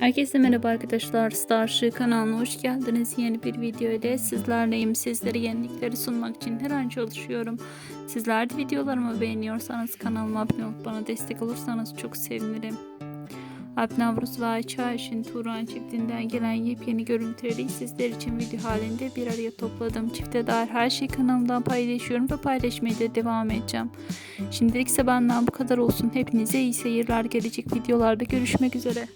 Herkese merhaba arkadaşlar. Starship kanalına hoş geldiniz. Yeni bir video ile sizlerleyim. Sizlere yenilikleri sunmak için her an çalışıyorum. Sizler de videolarımı beğeniyorsanız kanalıma abone olup bana destek olursanız çok sevinirim. Alp Navruz ve Ayça Ayşin Turan çiftinden gelen yepyeni görüntüleri sizler için video halinde bir araya topladım. Çifte dair her şeyi kanalımdan paylaşıyorum ve paylaşmaya da devam edeceğim. Şimdilik ise benden bu kadar olsun. Hepinize iyi seyirler. Gelecek videolarda görüşmek üzere.